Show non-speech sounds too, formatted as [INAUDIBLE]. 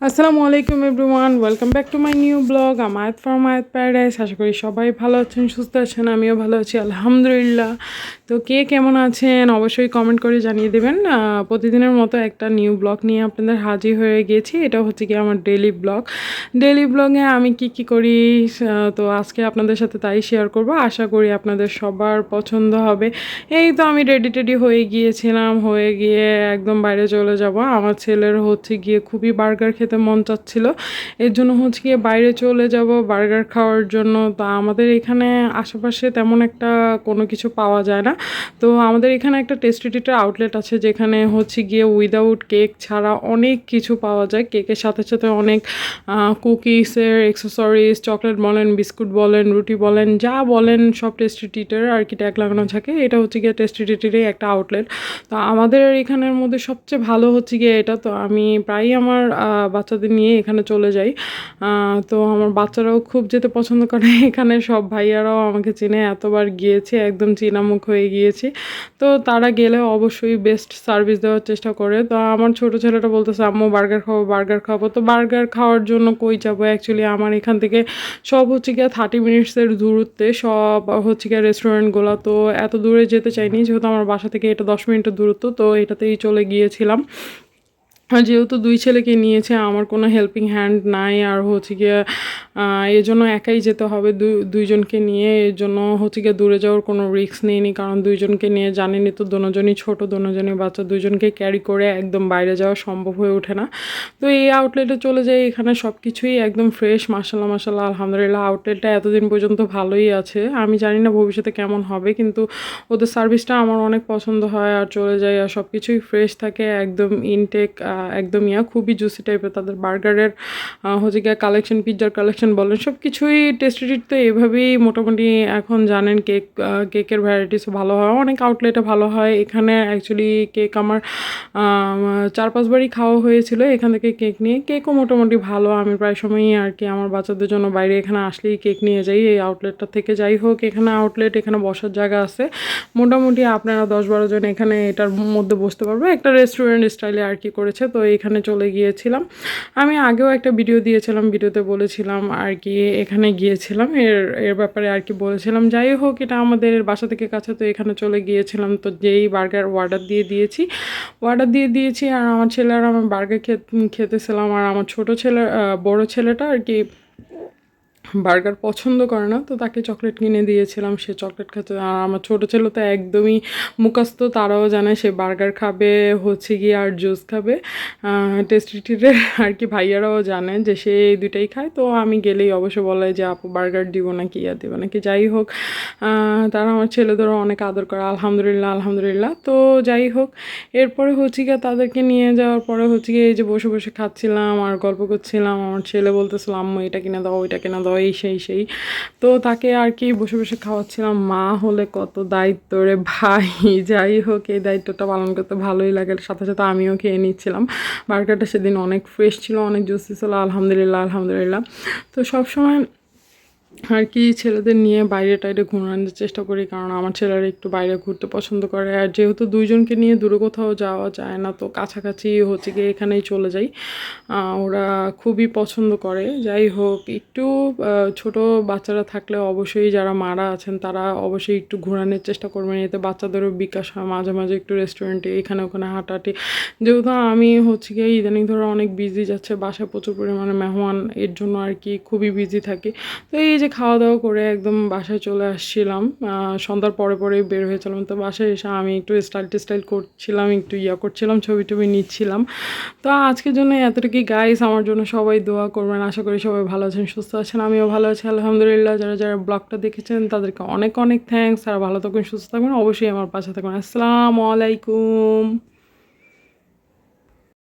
আসসালামু আলাইকুম everyone, welcome back to my new vlog আমায়াত from Ayat paradise আশা করি সবাই ভালো আছেন, সুস্থ আছেন, আমিও ভালো আছি, আলহামদুলিল্লাহ। তো কে কেমন আছেন, অবশ্যই কমেন্ট করে জানিয়ে দেবেন। প্রতিদিনের মতো একটা নিউ ব্লগ নিয়ে আপনাদের হাজির হয়ে গিয়েছি এটা হচ্ছে কি আমার ডেলি ব্লগ ডেলি ব্লগে আমি কি কি করি তো আজকে আপনাদের সাথে তাই শেয়ার করব, আশা করি আপনাদের সবার পছন্দ হবে। এই তো আমি রেডি টেডি হয়ে গিয়েছিলাম, হয়ে গিয়ে একদম বাইরে চলে যাব। আমার ছেলের হচ্ছে গিয়ে খুবই বার্গার খেতে মন চাচ্ছিল। এর জন্য হচ্ছে গিয়ে বাইরে চলে যাব, বার্গার খাওয়ার জন্য। তা আমাদের এখানে আশেপাশে তেমন একটা কোনো কিছু পাওয়া যায় না। তো আমাদের এখানে একটা টেস্টি টিটার আউটলেট আছে যেখানে হচ্ছে গিয়ে উইদাউট কেক ছাড়া অনেক কিছু পাওয়া যায়। কেকের সাথে সাথে অনেক কুকিসের এক্সেসরিজ চকলেট বলেন বিস্কুট বলেন, রুটি বলেন, যা বলেন সব টেস্টি টিটার আর কি ট্যাগ লাগানো থাকে। এটা হচ্ছে গিয়ে টেস্টি টিটারই একটা আউটলেট তো আমাদের এখানের মধ্যে সবচেয়ে ভালো হচ্ছে গিয়ে এটা। তো আমি প্রায়ই আমার বাচ্চাদের নিয়ে এখানে চলে যাই। তো আমার বাচ্চারাও খুব যেতে পছন্দ করে। [LAUGHS] এখানে সব ভাইয়ারাও আমাকে চিনে, এতবার গিয়েছে, একদম চিনামুখ হয়ে গিয়েছি। তো তারা গেলে অবশ্যই বেস্ট সার্ভিস দেওয়ার চেষ্টা করে। তো আমার ছোট ছেলেটা বলতেছে, আম্মু, বার্গার খাব বার্গার খাব। তো বার্গার খাওয়ার জন্য কই যাব? অ্যাকচুয়ালি আমার এখান থেকে সব হচ্ছে গিয়ে থার্টি মিনিটসের দূরত্বে, সব হচ্ছে গিয়ে রেস্টুরেন্টগুলো তো এত দূরে যেতে চাইনি, যেহেতু আমার বাসা থেকে এটা দশ মিনিটের দূরত্ব, তো এটাতেই চলে গিয়েছিলাম। যেহেতু দুই ছেলেকে নিয়েছে আমার কোনো হেল্পিং হ্যান্ড নাই। আর হচ্ছে গিয়ে আহ, এর জন্য একাই যেতে হবে। দুই দুইজনকে নিয়ে এর জন্য হচ্ছে গিয়ে দূরে যাওয়ার কোনো রিস্ক নেইনি কারণ দুইজনকে নিয়ে জানেনই তো দোনোজনই ছোট দোনোজনই বাচ্চা দুইজনকে ক্যারি করে একদম বাইরে যাওয়া সম্ভব হয়ে ওঠে না। তো এই আউটলেটে চলে যাই এখানে সব কিছুই একদম ফ্রেশ মাসাল্লাহ মাসাল্লাহ আলহামদুলিল্লাহ আউটলেটটা এতদিন পর্যন্ত ভালোই আছে। আমি জানি না ভবিষ্যতে কেমন হবে কিন্তু ওদের সার্ভিসটা আমার অনেক পছন্দ হয় আর চলে যায় আর সব কিছুই ফ্রেশ থাকে একদম ইনটেক একদম ইয়া খুবই জুসি টাইপের তাদের বার্গারের হচ্ছে গিয়ে কালেকশন পিৎজার কালেকশন বলেন সব কিছুই টেস্টি তো এভাবেই মোটামুটি এখন জানেন কেক কেকের ভ্যারাইটিস ভালো হয়, অনেক আউটলেটে ভালো হয়। এখানে অ্যাকচুয়ালি কেক আমার চার পাঁচবারই খাওয়া হয়েছিল এখান থেকে কেক নিয়ে। কেকও মোটামুটি ভালো, আমি প্রায় সময়ই আর কি আমার বাচ্চাদের জন্য বাইরে এখানে আসলেই কেক নিয়ে যাই, এই আউটলেটটা থেকে। যাই হোক, এখানে আউটলেট এখানে বসার জায়গা আছে। মোটামুটি আপনারা দশ বারো জন এখানে এটার মধ্যে বসতে পারবে। একটা রেস্টুরেন্ট স্টাইলে আর কি করেছে, তো এখানে চলে গিয়েছিলাম। আমি আগেও একটা ভিডিও দিয়েছিলাম ভিডিওতে বলেছিলাম আর কি এখানে গিয়েছিলাম। এর এর ব্যাপারে আর কি বলেছিলাম, যাই হোক, এটা আমাদের বাসা থেকে কাছে, তো এখানে চলে গিয়েছিলাম। তো যেই বার্গার অর্ডার দিয়ে দিয়েছি অর্ডার দিয়ে দিয়েছি, আর আমার ছেলে আর আমার বার্গার খেতেছিলাম। আর আমার ছোট ছেলে বড় ছেলেটা আর কি বার্গার পছন্দ করে না, তো তাকে চকলেট কিনে দিয়েছিলাম, সে চকলেট খেতে, আর আমার ছোটো ছেলে তো একদমই মুখস্থ, তারাও জানে সে বার্গার খাবে, হচ্ছে গিয়ে আর জুস খাবে। টেস্টি আর কি ভাইয়ারাও জানে যে সে এই দুটাই খায়, তো আমি গেলেই অবশ্য বলে যে, আপু, বার্গার দিব নাকি, ইয়া দেবো নাকি? যাই হোক তারা আমার ছেলেদেরও অনেক আদর করে, আলহামদুলিল্লাহ আলহামদুলিল্লাহ। তো যাই হোক, এরপরে হচ্ছে গিয়ে তাদেরকে নিয়ে যাওয়ার পরে হচ্ছে গিয়ে এই যে বসে বসে খাচ্ছিলাম, আর গল্প করছিলাম, আমার ছেলে বলতেছিল, আম্মু, এটা কিনে দাও, ওইটা কিনে দাও। এই সেই সেই। তো তাকে আর কি বসে বসে খাওয়াচ্ছিলাম। মা হলে কত দায়িত্ব রে ভাই। [LAUGHS] যাই হোক, এই দায়িত্বটা পালন করতে ভালোই লাগে। সাথে সাথে আমিও খেয়ে নিচ্ছিলাম। বার্গারটা সেদিন অনেক ফ্রেশ ছিল, অনেক জুসি ছিল। আলহামদুলিল্লাহ আলহামদুলিল্লাহ। তো সবসময় আর কি ছেলেদের নিয়ে বাইরে টাইরে ঘোরানোর চেষ্টা করি, কারণ আমার ছেলেরা একটু বাইরে ঘুরতে পছন্দ করে। আর যেহেতু দুইজনকে নিয়ে দূরে কোথাও যাওয়া যায় না, তো কাছাকাছি হচ্ছে গিয়ে এখানেই চলে যাই। ওরা খুবই পছন্দ করে। যাই হোক, একটু ছোট বাচ্চারা থাকলে অবশ্যই যারা মারা আছেন, তারা অবশ্যই একটু ঘোরানোর চেষ্টা করবেন। এতে বাচ্চাদেরও বিকাশ হয়, মাঝে মাঝে একটু রেস্টুরেন্টে এখানে ওখানে হাঁটাহাঁটি। যেহেতু আমি হচ্ছে গিয়ে ইদানিং ধরো অনেক বিজি যাচ্ছে, বাসায় প্রচুর পরিমাণে মেহমান, এর জন্য আর কি খুবই বিজি থাকি। তো এই যে খাওয়া দাওয়া করে একদম বাসায় চলে আসছিলাম সন্ধ্যার পরে পরে বের হয়েছিলাম। তো বাসায় এসে আমি একটু স্টাইল টিস্টাইল করছিলাম, একটু ইয়া করছিলাম, ছবি টবি নিচ্ছিলাম। তো আজকের জন্য এতটুকুই গাইস আমার জন্য সবাই দোয়া করবেন। আশা করি সবাই ভালো আছেন, সুস্থ আছেন, আমিও ভালো আছি, আলহামদুলিল্লাহ। যারা যারা ব্লগটা দেখেছেন, তাদেরকে অনেক অনেক থ্যাঙ্কস আর ভালো থাকবেন সুস্থ থাকবেন অবশ্যই আমার পাশে থাকবেন আসসালামু আলাইকুম।